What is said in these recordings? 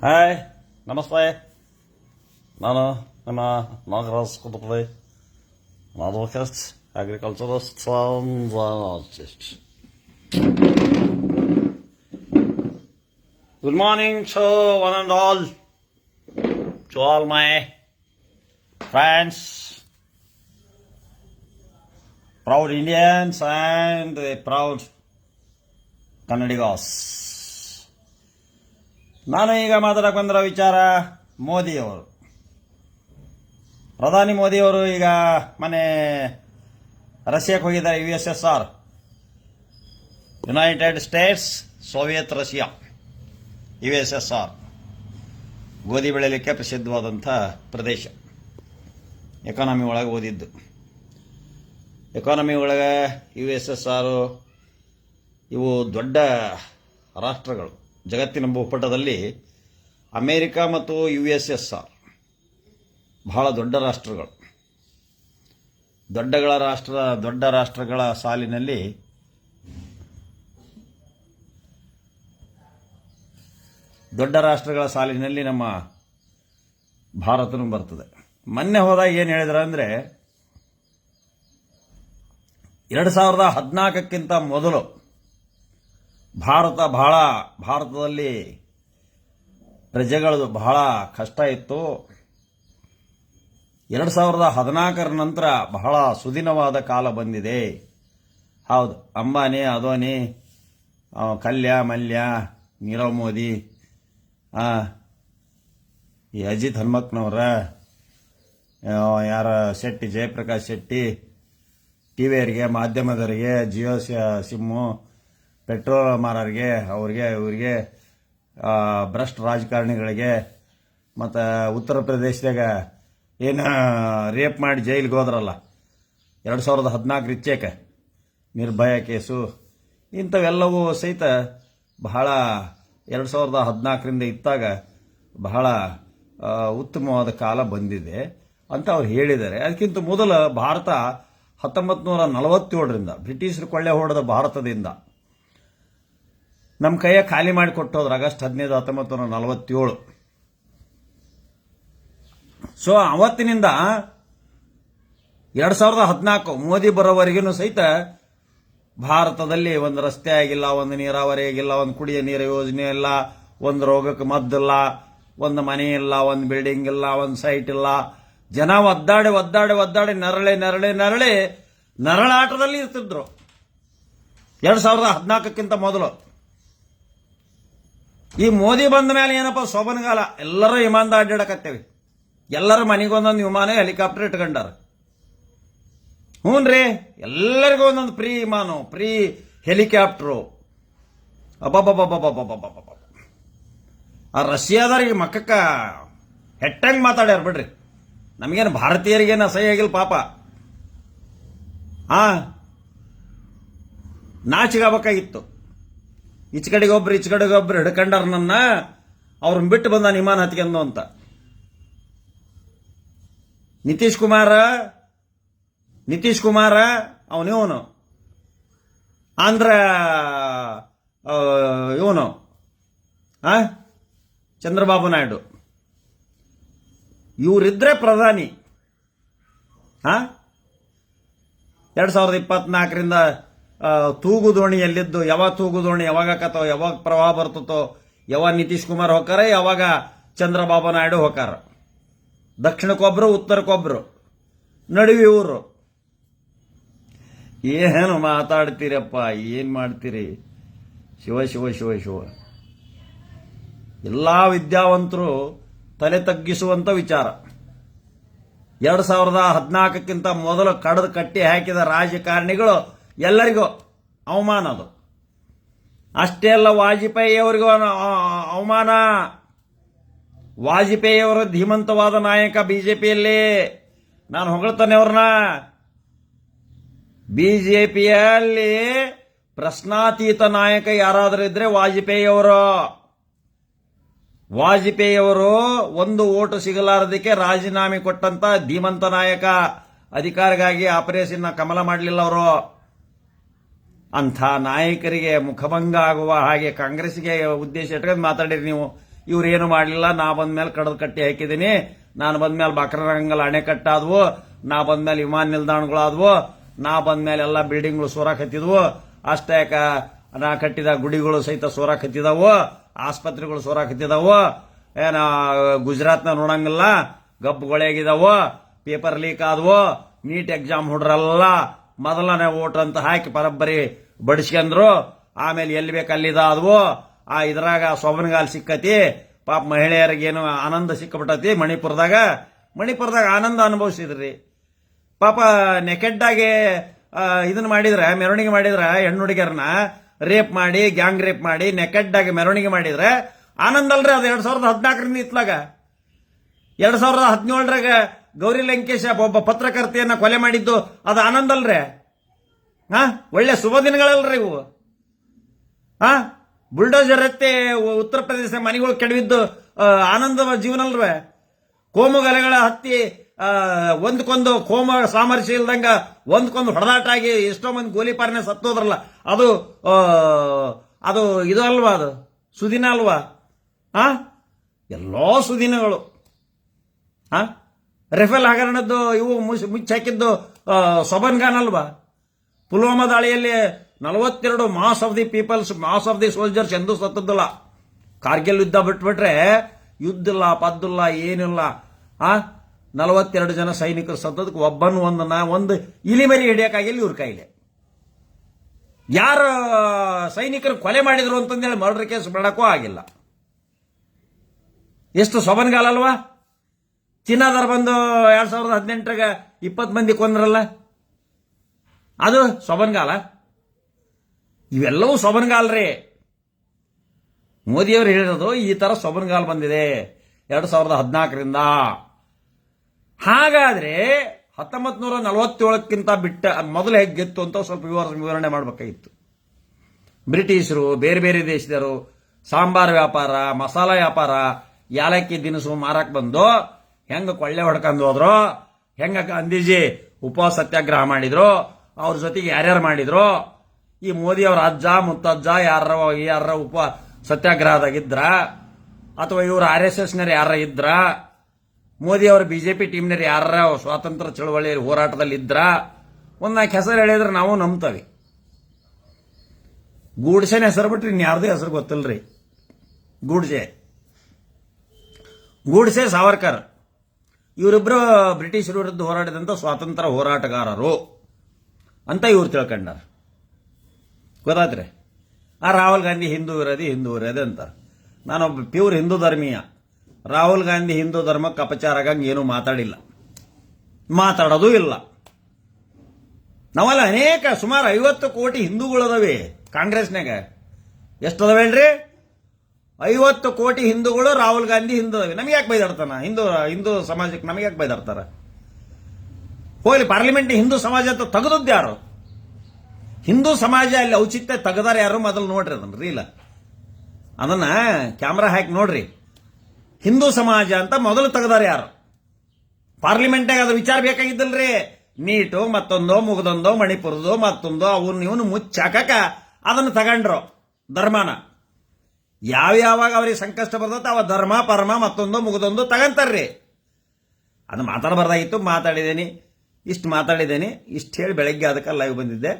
Hi, namaste. Nana, I'm a Nagras Kodobli, an and an artist. Good morning to one and all, to all my friends, proud Indians, and proud Canadians. ನಾನು ಈಗ ಮಾತಾಡಕ್ಕೆ ಬಂದಿರೋ ವಿಚಾರ ಮೋದಿಯವರು. ಪ್ರಧಾನಿ ಮೋದಿಯವರು ಈಗ ಮನೆ ರಷ್ಯಾಕ್ಕೆ ಹೋಗಿದ್ದಾರೆ U S S R United States Soviet Russia U S S R ಗೋಧಿ ಬೆಳೆಯಲಿಕ್ಕೆ ಪ್ರಸಿದ್ಧವಾದಂಥ ಪ್ರದೇಶ. ಎಕಾನಮಿ ಒಳಗೆ ಓದಿದ್ದು. ಎಕಾನಮಿ ಒಳಗೆ ಯು ಎಸ್ ಎಸ್ ಆರು ಇವು ದೊಡ್ಡ ರಾಷ್ಟ್ರಗಳು. ಜಗತ್ತಿನ ಭೂಪಟದಲ್ಲಿ ಅಮೇರಿಕ ಮತ್ತು ಯು ಎಸ್ ಎಸ್ ಆರ್ ಬಹಳ ದೊಡ್ಡ ರಾಷ್ಟ್ರಗಳು. ದೊಡ್ಡಗಳ ರಾಷ್ಟ್ರ, ದೊಡ್ಡ ರಾಷ್ಟ್ರಗಳ ಸಾಲಿನಲ್ಲಿ ದೊಡ್ಡ ರಾಷ್ಟ್ರಗಳ ಸಾಲಿನಲ್ಲಿ ನಮ್ಮ ಭಾರತನೂ ಬರ್ತದೆ. ಮೊನ್ನೆ ಹೋದಾಗ ಏನು ಹೇಳಿದ್ರು ಅಂದರೆ, ಎರಡು ಸಾವಿರದ ಹದಿನಾಲ್ಕಕ್ಕಿಂತ ಮೊದಲು ಭಾರತ ಬಹಳ, ಭಾರತದಲ್ಲಿ ಪ್ರಜೆಗಳದು ಬಹಳ ಕಷ್ಟ ಇತ್ತು. ಎರಡು ಸಾವಿರದ ಹದಿನಾಲ್ಕರ ನಂತರ ಬಹಳ ಸುದಿನವಾದ ಕಾಲ ಬಂದಿದೆ. ಹೌದು, ಅಂಬಾನಿ ಅದೋನಿ ಕಲ್ಯ, ಮಲ್ಯ, ನೀರವ್ ಮೋದಿ ಈ ಅಜಿತ್ ಹನುಮಕ್ನವ್ರ ಯಾರ ಶೆಟ್ಟಿ, ಜಯಪ್ರಕಾಶ್ ಶೆಟ್ಟಿ, ಟಿ ವಿಯರಿಗೆ ಮಾಧ್ಯಮದವರಿಗೆ, ಜಿಯೋ ಸಿಮ್ಮು ಪೆಟ್ರೋಲ್ ಮಾರೋರಿಗೆ ಅವ್ರಿಗೆ, ಇವರಿಗೆ ಭ್ರಷ್ಟ ರಾಜಕಾರಣಿಗಳಿಗೆ, ಮತ್ತು ಉತ್ತರ ಪ್ರದೇಶದಾಗ ಏನು ರೇಪ್ ಮಾಡಿ ಜೈಲಿಗೆ ಹೋದ್ರಲ್ಲ, ಎರಡು ಸಾವಿರದ ಹದಿನಾಲ್ಕು ರಿಚೇಕ ನಿರ್ಭಯ ಕೇಸು, ಇಂಥವೆಲ್ಲವೂ ಸಹಿತ ಬಹಳ ಎರಡು ಸಾವಿರದ ಹದಿನಾಲ್ಕರಿಂದ ಇತ್ತಾಗ ಬಹಳ ಉತ್ತಮವಾದ ಕಾಲ ಬಂದಿದೆ ಅಂತ ಅವ್ರು ಹೇಳಿದ್ದಾರೆ. ಅದಕ್ಕಿಂತ ಮೊದಲು ಭಾರತ ಹತ್ತೊಂಬತ್ತು ನೂರ ನಲವತ್ತೇಳರಿಂದ, ಬ್ರಿಟಿಷರು ಕೊಳ್ಳೆ ಹೊಡೆದ ಭಾರತದಿಂದ ನಮ್ಮ ಕೈಯ ಖಾಲಿ ಮಾಡಿ ಕೊಟ್ಟೋದ್ರು ಆಗಸ್ಟ್ ಹದಿನೈದು, ಹತ್ತೊಂಬತ್ತು ನೂರ ನಲವತ್ತೇಳು. ಸೊ ಅವತ್ತಿನಿಂದ ಎರಡ್ ಸಾವಿರದ ಹದಿನಾಲ್ಕು ಮೋದಿ ಬರೋವರೆಗೂ ಸಹಿತ ಭಾರತದಲ್ಲಿ ಒಂದು ರಸ್ತೆ ಆಗಿಲ್ಲ, ಒಂದು ನೀರಾವರಿ ಆಗಿಲ್ಲ, ಒಂದು ಕುಡಿಯ ನೀರು ಯೋಜನೆ ಇಲ್ಲ, ಒಂದು ರೋಗಕ್ಕೆ ಮದ್ದಿಲ್ಲ ಒಂದು ಮನೆ ಇಲ್ಲ, ಒಂದು ಬಿಲ್ಡಿಂಗ್ ಇಲ್ಲ, ಒಂದು ಸೈಟ್ ಇಲ್ಲ. ಜನ ಒದ್ದಾಡಿ ಒದ್ದಾಡಿ ಒದ್ದಾಡಿ ನರಳೆ ನರಳೆ ನರಳೆ ನರಳಾಟದಲ್ಲಿ ಇರ್ತಿದ್ರು. ಎರಡು ಸಾವಿರದ ಹದಿನಾಲ್ಕಕ್ಕಿಂತ ಮೊದಲು. ಈ ಮೋದಿ ಬಂದ ಮೇಲೆ ಏನಪ್ಪ ಸೋಬನ್ಗಾಲ ಎಲ್ಲರೂ ವಿಮಾನದ ಅಡ್ಡಾಡಕತ್ತೇವೆ. ಎಲ್ಲರ ಮನೆಗೊಂದೊಂದು ವಿಮಾನ ಹೆಲಿಕಾಪ್ಟರ್ ಇಟ್ಕೊಂಡಾರ. ಹ್ಞೂ ರೀ, ಎಲ್ಲರಿಗೂ ಒಂದೊಂದು ಫ್ರೀ ವಿಮಾನ, ಫ್ರೀ ಹೆಲಿಕಾಪ್ಟ್ರು. ಅಬ್ಬಬ್ಬಬ್ಬಬ್ಬಬ್ಬಬ್ಬಬ್ಬ ಆ ರಷ್ಯಾದವ್ರಿಗೆ ಮಕ್ಕಕ್ಕ ಹೆಟ್ಟಂಗೆ ಮಾತಾಡ್ಯಾರ ಬಿಡ್ರಿ. ನಮಗೇನು ಭಾರತೀಯರಿಗೇನು ಅಸಹ್ಯ ಆಗಿಲ್ಲ ಪಾಪ. ಆ ನಾಚಿಗಾಬೇಕಾಗಿತ್ತು ಈಚ ಕಡೆಗೆ ಒಬ್ರು, ಈಚ ಕಡೆಗೆ ಒಬ್ರು ಹಿಡ್ಕೊಂಡಾರ ನನ್ನ, ಅವ್ರನ್ನ ಬಿಟ್ಟು ಬಂದ ವಿಮಾನ ಹತ್ಕೊಂಡು ಅಂತ. ನಿತೀಶ್ ಕುಮಾರ ನಿತೀಶ್ ಕುಮಾರ ಅವನಿವನು ಆಂಧ್ರ ಇವನು. ಆ? ಚಂದ್ರಬಾಬು ನಾಯ್ಡು. ಇವರಿದ್ರೆ ಪ್ರಧಾನಿ. ಹಾ ಎರಡು ಸಾವಿರದ ಇಪ್ಪತ್ನಾಲ್ಕರಿಂದ ತೂಗು ದೋಣಿಯಲ್ಲಿದ್ದು ಯಾವಾಗ ತೂಗು ದೋಣಿ, ಯಾವಾಗ ಆಕತ್ತೋ ಯಾವಾಗ ಪ್ರವಾಹ ಬರ್ತತೋ, ಯಾವಾಗ ನಿತೀಶ್ ಕುಮಾರ್ ಹೋಗಾರ ಯಾವಾಗ ಚಂದ್ರಬಾಬು ನಾಯ್ಡು ಹೋಗಾರ ದಕ್ಷಿಣಕ್ಕೊಬ್ರು ಉತ್ತರಕ್ಕೊಬ್ರು ನಡುವೆ ಇವರು ಏನು ಮಾತಾಡ್ತೀರಪ್ಪ, ಏನು ಮಾಡ್ತೀರಿ? ಶಿವ ಶಿವ ಶಿವ ಶಿವ. ಎಲ್ಲಾ ವಿದ್ಯಾವಂತರು ತಲೆ ತಗ್ಗಿಸುವಂತ ವಿಚಾರ. ಎರಡು ಸಾವಿರದ ಹದಿನಾಲ್ಕಕ್ಕಿಂತ ಮೊದಲು ಕಡದು ಕಟ್ಟಿ ಹಾಕಿದ ರಾಜಕಾರಣಿಗಳು ಎಲ್ಲರಿಗೂ ಅವಮಾನ ಅದು. ಅಷ್ಟೇ ಅಲ್ಲ ವಾಜಪೇಯಿ ಅವರಿಗೂ ಅವಮಾನ. ವಾಜಪೇಯಿ ಅವರು ಧೀಮಂತವಾದ ನಾಯಕ ಬಿಜೆಪಿಯಲ್ಲಿ. ನಾನು ಹೊಗಳ್ತಾನೆ ಅವ್ರನ್ನ. ಬಿಜೆಪಿಯಲ್ಲಿ ಪ್ರಶ್ನಾತೀತ ನಾಯಕ ಯಾರಾದರೂ ಇದ್ರೆ ವಾಜಪೇಯಿ ಅವರು ಒಂದು ಓಟು ಸಿಗಲಾರದಕ್ಕೆ ರಾಜೀನಾಮೆ ಕೊಟ್ಟಂತ ಧೀಮಂತ ನಾಯಕ ಅಧಿಕಾರಿಗಾಗಿ ಆಪರೇಷನ್ ಕಮಲ ಮಾಡಲಿಲ್ಲ ಅವರು. ಅಂಥ ನಾಯಕರಿಗೆ ಮುಖಭಂಗ ಆಗುವ ಹಾಗೆ ಕಾಂಗ್ರೆಸ್ಗೆ ಉದ್ದೇಶ ಇಟ್ಕೊಂಡು ಮಾತಾಡಿರಿ ನೀವು. ಇವ್ರು ಏನು ಮಾಡಲಿಲ್ಲ, ನಾ ಬಂದ್ಮೇಲೆ ಕಡದ ಕಟ್ಟಿ ಹಾಕಿದ್ದೀನಿ. ನಾನು ಬಂದ ಮೇಲೆ ಬಕ್ರರಂಗಲ್ ಅಣೆಕಟ್ಟಾದವು ನಾ ಬಂದ್ಮೇಲೆ ವಿಮಾನ ನಿಲ್ದಾಣಗಳಾದವು. ನಾ ಬಂದ್ಮೇಲೆ ಎಲ್ಲ ಬಿಲ್ಡಿಂಗ್ಗಳು ಸೋರಾಕತ್ತಿದ್ವು ಅಷ್ಟೇ ನಾ ಕಟ್ಟಿದ ಗುಡಿಗಳು ಸಹಿತ ಸೋರಾಕತ್ತಿದಾವು ಆಸ್ಪತ್ರೆಗಳು ಸೋರಾಕತ್ತಿದಾವು ಏನ, ಗುಜರಾತ್ನ ನೋಡಂಗಿಲ್ಲ. ಗಬ್ಬುಗಳಾಗಿದಾವು ಪೇಪರ್ ಲೀಕ್ ಆದವು. ನೀಟ್ ಎಕ್ಸಾಮ್ ಹುಡ್ರಲ್ಲ. ಮೊದಲನೇ ಓಟ್ ಅಂತ ಹಾಕಿ ಪರಬ್ಬರಿ ಬಡಿಸ್ಕೊಂಡ್ರು. ಆಮೇಲೆ ಎಲ್ಲಿ ಬೇಕು ಅಲ್ಲಿದಾದ್ವು ಆ ಇದ್ರಾಗ ಸೊಬನಗಾಲ್ ಸಿಕ್ಕತಿ. ಪಾಪ ಮಹಿಳೆಯರಿಗೇನು ಆನಂದ ಸಿಕ್ಕಬಿಟ್ಟತಿ ಮಣಿಪುರದಾಗ. ಮಣಿಪುರದಾಗ ಆನಂದ ಅನುಭವಿಸಿದ್ರಿ. ಪಾಪ ನೆಕೆಡ್ಡಾಗಿ ಇದನ್ನ ಮಾಡಿದ್ರೆ, ಮೆರವಣಿಗೆ ಮಾಡಿದ್ರೆ ಹೆಣ್ಣು ಹುಡುಗಿಯರನ್ನ ರೇಪ್ ಮಾಡಿ, ಗ್ಯಾಂಗ್ ರೇಪ್ ಮಾಡಿ ನೆಕೆಡ್ಡಾಗಿ ಮೆರವಣಿಗೆ ಮಾಡಿದ್ರೆ ಆನಂದ ಅಲ್ರಿ ಅದು ಎರಡು ಸಾವಿರದ ಹದಿನಾಲ್ಕರಿಂದ ಇತ್ಲಾಗ. ಎರಡು ಸಾವಿರದ ಹದಿನೇಳರಾಗ ಗೌರಿ ಲಂಕೇಶ ಒಬ್ಬ ಪತ್ರಕರ್ತೆಯನ್ನ ಕೊಲೆ ಮಾಡಿದ್ದು ಅದು ಆನಂದ್ ಅಲ್ರೇ? ಹಾ? ಒಳ್ಳೆ ಶುಭ ದಿನಗಳಲ್ರಿ ಇವು. ಹಾ? ಬುಲ್ಡೋಜರ್ ಎತ್ತೆ ಉತ್ತರ ಪ್ರದೇಶ ಮನೆಗಳು ಕೆಡವಿದ್ದು ಆನಂದ ಜೀವನ ಅಲ್ವೇ ಕೋಮುಗಲೆಗಳ ಹತ್ತಿ ಒಂದ್ಕೊಂದು ಕೋಮ ಸಾಮರ್ಥ್ಯ ಇಲ್ದಂಗ ಒಂದ್ಕೊಂದು ಹೊಡೆದಾಟ ಆಗಿ ಎಷ್ಟೋ ಮಂದಿ ಗೋಲಿಪಾರನೆ ಸತ್ತೋದ್ರಲ್ಲ. ಅದು ಅದು ಇದು ಅಲ್ವಾ ಅದು? ಸುದಿನ ಅಲ್ವಾ? ಆ ಎಲ್ಲೋ ಸುದಿನಗಳು. ಆ ರೆಫೇಲ್ ಹಗರಣದ್ದು, ಇವು ಮುಚ್ಚಿ ಮುಚ್ಚಾಕಿದ್ದು ಸೊಬನ್ಗಾನ್ ಅಲ್ವಾ? ಪುಲ್ವಾಮಾ ದಾಳಿಯಲ್ಲಿ ನಲವತ್ತೆರಡು mass of the peoples, mass of the soldiers ಎಂದೂ ಸತ್ತದ್ದಲ್ಲ. ಕಾರ್ಗಿಲ್ ಯುದ್ಧ ಬಿಟ್ಬಿಟ್ರೆ ಯುದ್ಧ ಇಲ್ಲ ಪದ್ದಿಲ್ಲ, ಏನಿಲ್ಲ. ಆ, ನಲವತ್ತೆರಡು ಜನ ಸೈನಿಕರು ಸತ್ತದಕ್ಕೆ ಒಬ್ಬನು ಒಂದನ್ನ ಒಂದು ಇಲಿಮರಿ ಹಿಡಿಯೋಕ್ಕಾಗಿಲ್ಲ ಇವ್ರ ಕೈಲಿ. ಯಾರ ಸೈನಿಕರು ಕೊಲೆ ಮಾಡಿದ್ರು ಅಂತಂದೇಳಿ ಮರ್ಡರ್ ಕೇಸ್ ಬಿಡಕ್ಕೂ ಆಗಿಲ್ಲ. ಎಷ್ಟು ಸೊಬನ್ಗಾಲ ಅಲ್ವಾ? ಚೀನಾದವ್ರು ಬಂದು ಎರಡ್ ಸಾವಿರದ ಹದಿನೆಂಟರಾಗ ಇಪ್ಪತ್ತು ಮಂದಿ ಕೊಂದ್ರಲ್ಲ? ಅದು ಸೊಬನ್ಗಾಲ. ಇವೆಲ್ಲವೂ ಸೊಬನ್ಗಾಲ್ರಿ. ಮೋದಿಯವರು ಹೇಳಿರೋದು ಈ ತರ ಸೊಬನ್ಗಾಲ್ ಬಂದಿದೆ ಎರಡು ಸಾವಿರದ ಹದಿನಾಲ್ಕರಿಂದ. ಹಾಗಾದ್ರೆ ಹತ್ತೊಂಬತ್ತು ನೂರ ನಲವತ್ತೇಳಕ್ಕಿಂತ ಬಿಟ್ಟ ಮೊದಲು ಹೇಗಿತ್ತು ಅಂತ ಸ್ವಲ್ಪ ವಿವರ ವಿವರಣೆ ಮಾಡಬೇಕಾಗಿತ್ತು. ಬ್ರಿಟಿಷರು, ಬೇರೆ ಬೇರೆ ದೇಶದವರು, ಸಾಂಬಾರ್ ವ್ಯಾಪಾರ, ಮಸಾಲ ವ್ಯಾಪಾರ, ಯಾಲಕ್ಕಿ ದಿನಸು ಮಾರಕ್ಕೆ ಬಂದು ಹೆಂಗ ಕೊಳ್ಳೆ ಹೊಡ್ಕೊಂಡು ಹೋದ್ರು? ಹೆಂಗ ಗಾಂಧೀಜಿ ಉಪವಾಸ ಸತ್ಯಾಗ್ರಹ ಮಾಡಿದ್ರು? ಅವ್ರ ಜೊತೆಗೆ ಯಾರ್ಯಾರು ಮಾಡಿದ್ರು? ಈ ಮೋದಿ ಅವ್ರ ಅಜ್ಜ, ಮುತ್ತಜ್ಜ ಯಾರ ಯಾರ ಉಪ ಸತ್ಯಾಗ್ರಹದಾಗಿದ್ರ? ಅಥವಾ ಇವ್ರ ಆರ್ ಎಸ್ ಎಸ್ ನರ್ ಯಾರ ಇದ್ರ? ಮೋದಿ ಅವ್ರ ಬಿಜೆಪಿ ಟೀಮ್ನರ್ ಯಾರ ಸ್ವಾತಂತ್ರ್ಯ ಚಳವಳಿ ಹೋರಾಟದಲ್ಲಿ ಇದ್ರ ಒಂದ್ ನಾಲ್ಕು ಹೆಸರು ಹೇಳಿದ್ರೆ ನಾವು ನಂಬ್ತವಿ. ಗೂಡ್ಸೆನ ಹೆಸರು ಬಿಟ್ರಿ ಇನ್ಯಾರ್ದು ಹೆಸರು ರೀ ಗೂಡ್ಸೆ. ಗೂಡ್ಸೆ ಸಾವರ್ಕರ್. ಇವರಿಬ್ರು ಬ್ರಿಟಿಷರ ವಿರುದ್ಧ ಹೋರಾಡಿದಂಥ ಸ್ವಾತಂತ್ರ್ಯ ಹೋರಾಟಗಾರರು ಅಂತ ಇವ್ರು ತಿಳ್ಕೊಂಡಾರ. ಗೊತ್ತಾದ್ರೆ ಆ ರಾಹುಲ್ ಗಾಂಧಿ ಹಿಂದೂ ವಿರೋಧಿ ಹಿಂದೂ ವಿರೋಧಿ ಅಂತಾರೆ ನಾನೊಬ್ಬ ಪ್ಯೂರ್ ಹಿಂದೂ ಧರ್ಮೀಯ. ರಾಹುಲ್ ಗಾಂಧಿ ಹಿಂದೂ ಧರ್ಮಕ್ಕೆ ಅಪಚಾರ ಆಗಂಗೆ ಏನೂ ಮಾತಾಡಿಲ್ಲ. ಮಾತಾಡೋದು ಇಲ್ಲ. ನಾವಲ್ಲ ಅನೇಕ, ಸುಮಾರು ಐವತ್ತು ಕೋಟಿ ಹಿಂದೂಗಳದವೆ ಕಾಂಗ್ರೆಸ್ನಾಗ ಎಷ್ಟು ಐವತ್ತು ಕೋಟಿ ಹಿಂದೂಗಳು ರಾಹುಲ್ ಗಾಂಧಿ ಹಿಂದೂ. ನಮಗೆ ಯಾಕೆ ಬೈದಾಡ್ತಾನ? ಹಿಂದೂ ಹಿಂದೂ ಸಮಾಜಕ್ಕೆ ನಮಗೆ ಯಾಕೆ ಬೈದಾಡ್ತಾರ? ಹೋಗ್ಲಿ ಪಾರ್ಲಿಮೆಂಟ್ ಹಿಂದೂ ಸಮಾಜ ಅಂತ ತೆಗೆದದ್ದು ಯಾರು? ಹಿಂದೂ ಸಮಾಜ ಅಲ್ಲಿ ಔಚಿತ್ಯ ತೆಗದಾರ ಯಾರು ಮೊದಲು ನೋಡ್ರಿ ಅದನ್ನ ರೀಲ ಅದನ್ನ ಕ್ಯಾಮ್ರಾ ಹಾಕಿ ನೋಡ್ರಿ. ಹಿಂದೂ ಸಮಾಜ ಅಂತ ಮೊದಲು ತೆಗೆದಾರ ಯಾರು? ಪಾರ್ಲಿಮೆಂಟ್ನಾಗ ಅದು ವಿಚಾರ ಬೇಕಾಗಿದ್ದಲ್ರಿ. ನೀಟು, ಮತ್ತೊಂದೋ, ಮುಗದೊಂದೋ, ಮಣಿಪುರದೋ, ಮತ್ತೊಂದೋ ಅವನ್ ಇವನು ಮುಚ್ಚಾಕ ಅದನ್ನು ತಗೊಂಡ್ರು. ಧರ್ಮನ. ಯಾವ ಯಾವಾಗ ಅವ್ರಿಗೆ ಸಂಕಷ್ಟ ಬರ್ತೈತೆ ಅವ ಧರ್ಮ, ಪರಮ ಮತ್ತೊಂದು, ಮುಗದೊಂದು ತಗಂತಾರ್ರಿ. ಅದು ಮಾತಾಡಬಾರ್ದಾಗಿತ್ತು, ಮಾತಾಡಿದ್ದೀನಿ. ಇಷ್ಟು ಮಾತಾಡಿದ್ದೀನಿ, ಇಷ್ಟು ಹೇಳಿ ಬೆಳಗ್ಗೆ ಅದಕ್ಕೆ ಲೈವ್ ಬಂದಿದ್ದೆ.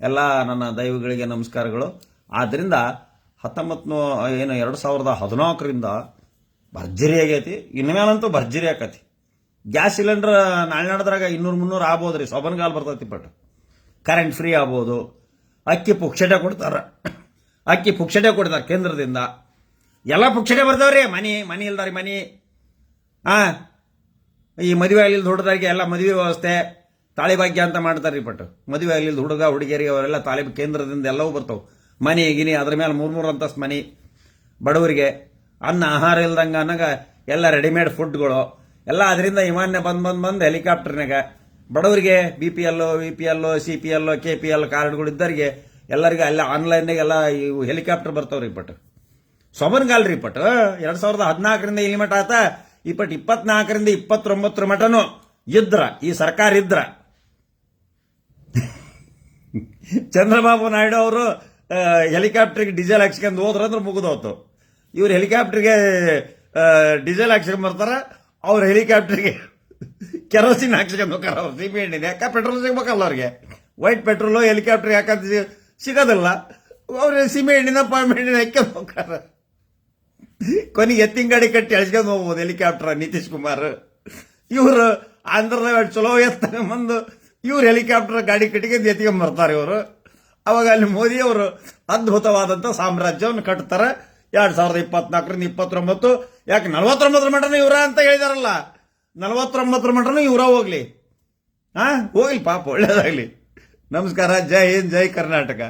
ಎಲ್ಲ ನನ್ನ ದೈವಗಳಿಗೆ ನಮಸ್ಕಾರಗಳು. ಆದ್ದರಿಂದ ಹತ್ತೊಂಬತ್ತು ಏನು, ಎರಡು ಸಾವಿರದ ಹದಿನಾಲ್ಕರಿಂದ ಭರ್ಜರಿ ಆಗೈತಿ. ಇನ್ಮೇಲಂತೂ ಭರ್ಜರಿ ಆಕತಿ. ಗ್ಯಾಸ್ ಸಿಲಿಂಡರ್ ನಾಳೆ ನಡೆದ್ರಾಗ ಇನ್ನೂರು ಮುನ್ನೂರು ಆಗ್ಬೋದು ರೀ ಸೊಬನ್ಗಾಲ್ ಬರ್ತೈತಿ ಬಟ್ ಕರೆಂಟ್ ಫ್ರೀ ಆಗ್ಬೋದು. ಅಕ್ಕಿ ಪುಕ್ಷಟ ಕೊಡ್ತಾರ. ಅಕ್ಕಿ ಪುಕ್ಷಡೆ ಕೊಡ್ತಾರೆ ಕೇಂದ್ರದಿಂದ. ಎಲ್ಲ ಪುಕ್ಷಟೆ ಬರ್ತಾವ್ರಿ. ಮನಿ ಮನಿ ಇಲ್ದಾರಿ ಮನಿ. ಆ, ಈ ಮದುವೆ ಆಗಲಿಲ್ಲ ದೊಡ್ಡದಾಗಿ ಎಲ್ಲ ಮದುವೆ ವ್ಯವಸ್ಥೆ, ತಾಳಿ ಭಾಗ್ಯ ಅಂತ ಮಾಡ್ತಾರೆ ಪಟ್ಟು. ಮದುವೆ ಆಗಲಿಲ್ಲ ಹುಡುಗ, ಹುಡುಗಿಯರಿಗೆ ಅವರೆಲ್ಲ ತಾಳಿ ಕೇಂದ್ರದಿಂದ ಎಲ್ಲವೂ ಬರ್ತಾವೆ. ಮನೆ, ಗಿನಿ, ಅದ್ರ ಮೇಲೆ ಮೂರು ಮೂರು ಅಂತಸ್ತು ಮನಿ. ಬಡವರಿಗೆ ಅನ್ನ, ಆಹಾರ ಇಲ್ದಂಗ ಅನ್ನಗ ಎಲ್ಲ ರೆಡಿಮೇಡ್ ಫುಡ್ಗಳು. ಎಲ್ಲ ಅದರಿಂದ ವಿಮಾನ ಬಂದು ಬಂದು ಬಂದು ಹೆಲಿಕಾಪ್ಟರ್ನಾಗ ಬಡವರಿಗೆ B P L, V P L, C P L, K P L, ಕಾರ್ಡ್ಗಳು ಇದ್ದರಿಗೆ ಎಲ್ಲರಿಗೆ ಎಲ್ಲ ಆನ್ಲೈನ್ದಾಗ ಎಲ್ಲ ಇವು ಹೆಲಿಕಾಪ್ಟರ್ ಬರ್ತಾವ್ರಿ ಪಟ್. ಸೊಬನ್ಗಾಲ್ ರೀ ಪಟ್. ಎರಡು ಸಾವಿರದ ಹದಿನಾಲ್ಕರಿಂದ ಇಲ್ಲಿ ಮಟ ಆತ ಪಟ್ ಇಪ್ಪತ್ನಾಲ್ಕರಿಂದ ಇಪ್ಪತ್ತೊಂಬತ್ತರ ಮಟನು ಇದ್ರ, ಈ ಸರ್ಕಾರ ಇದ್ರ. ಚಂದ್ರಬಾಬು ನಾಯ್ಡು ಅವರು ಹೆಲಿಕಾಪ್ಟರ್ಗೆ ಡೀಸೆಲ್ ಹಾಕ್ಸ್ಕೊಂಡು ಹೋದ್ರಂದ್ರೆ ಮುಗಿದೋತು. ಇವ್ರು ಹೆಲಿಕಾಪ್ಟರ್ಗೆ ಡೀಸೆಲ್ ಹಾಕ್ಸ್ಕೊಂಡು ಬರ್ತಾರ, ಅವ್ರ ಹೆಲಿಕಾಪ್ಟರ್ಗೆ ಕೆರೋಸಿನ್ ಹಾಕ್ಸ್ಕೊಂಡ್ ಹೋಗ್ತಾರೆ ಅವ್ರು ಸಿಮೆ ಎಣ್ಣೆ ಯಾಕೆ ಪೆಟ್ರೋಲ್ ಸಿಗ್ಬೇಕಲ್ಲ ಅವ್ರಿಗೆ? ವೈಟ್ ಪೆಟ್ರೋಲು ಹೆಲಿಕಾಪ್ಟರ್ ಯಾಕಂತ ಸಿಗೋದಿಲ್ಲ. ಅವ್ರು ಸೀಮೆ ಎಣ್ಣಿನ ಪಾಮೆ ಎಣ್ಣಿನ ಹಾಕ್ಕೊಂಡು ಹೋಗ್ತಾರ. ಕೊನೆಗೆ ಎತ್ತಿನ ಗಾಡಿ ಕಟ್ಟಿ ಅಳಿಸ್ಕೊಂಡು ಹೋಗ್ಬೋದು ಹೆಲಿಕಾಪ್ಟರ್ ನಿತೀಶ್ ಕುಮಾರ್. ಇವರು ಆಂಧ್ರದ ಚಲೋ ಎತ್ತ ಬಂದು ಇವ್ರು ಹೆಲಿಕಾಪ್ಟರ್ ಗಾಡಿ ಕಟ್ಟಿಗೆ ಎತ್ಕೊಂಡ್ ಬರ್ತಾರೆ ಇವರು. ಅವಾಗ ಅಲ್ಲಿ ಮೋದಿ ಅವರು ಅದ್ಭುತವಾದಂತ ಸಾಮ್ರಾಜ್ಯವನ್ನು ಕಟ್ತಾರೆ. ಎರಡು ಸಾವಿರದ ಇಪ್ಪತ್ನಾಲ್ಕರಿಂದ ಇಪ್ಪತ್ತೊಂಬತ್ತು, ಯಾಕೆ ನಲವತ್ತೊಂಬತ್ತರ ಮಟನೂ ಇವರ ಅಂತ ಹೇಳಿದಾರಲ್ಲ. ನಲವತ್ತೊಂಬತ್ತರ ಮಟನು ಇವರ ಹೋಗ್ಲಿ. ಹಾಂ ಹೋಗ್ಲಿ ಪಾಪ, ಒಳ್ಳೇದಾಗ್ಲಿ. ನಮಸ್ಕಾರ ಜೈ ಹಿಂದ್ ಜೈ ಕರ್ನಾಟಕ